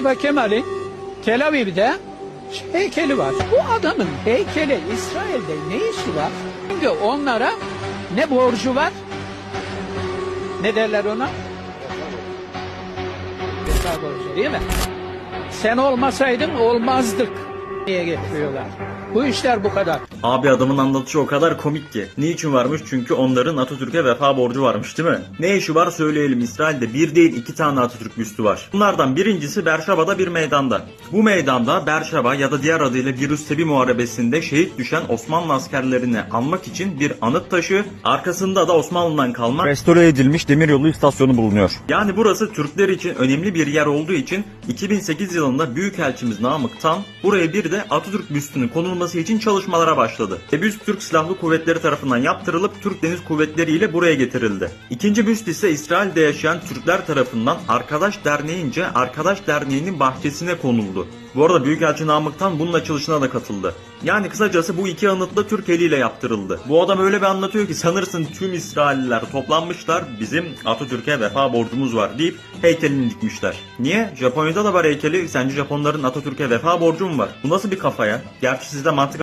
Mustafa Kemal'in Tel Aviv'de heykeli var. Bu adamın heykeli İsrail'de ne işi var? Çünkü onlara ne borcu var? Ne derler ona? Vefa borcu değil mi? Sen olmasaydın olmazdık diye getiriyorlar. Bu işler bu kadar. Abi adamın anlatışı o kadar komik ki. Niçin varmış? Çünkü onların Atatürk'e vefa borcu varmış değil mi? Ne işi var söyleyelim. İsrail'de bir değil iki tane Atatürk büstü var. Bunlardan birincisi Berşaba'da bir meydanda. Bu meydanda Berşaba ya da diğer adıyla Virüs Sebi Muharebesi'nde şehit düşen Osmanlı askerlerini anmak için bir anıt taşı, arkasında da Osmanlı'dan kalma restore edilmiş demiryolu istasyonu bulunuyor. Yani burası Türkler için önemli bir yer olduğu için 2008 yılında Büyükelçimiz Namık Tan buraya bir de Atatürk büstünün konulması için çalışmalara başladı. Ve büst Türk Silahlı Kuvvetleri tarafından yaptırılıp Türk Deniz Kuvvetleri ile buraya getirildi. İkinci büst ise İsrail'de yaşayan Türkler tarafından Arkadaş Derneği'nce Arkadaş Derneği'nin bahçesine konuldu. Bu arada Büyükelçi Namık Tan bunun açılışına da katıldı. Yani kısacası bu iki anıt da Türk eliyle yaptırıldı. Bu adam öyle bir anlatıyor ki sanırsın tüm İsrailliler toplanmışlar bizim Atatürk'e vefa borcumuz var deyip heykelini dikmişler. Niye? Japonya'da da var heykeli. Sence Japonların Atatürk'e vefa borcu mu var? Bu nasıl bir kafa ya? Gerçi sizde mantık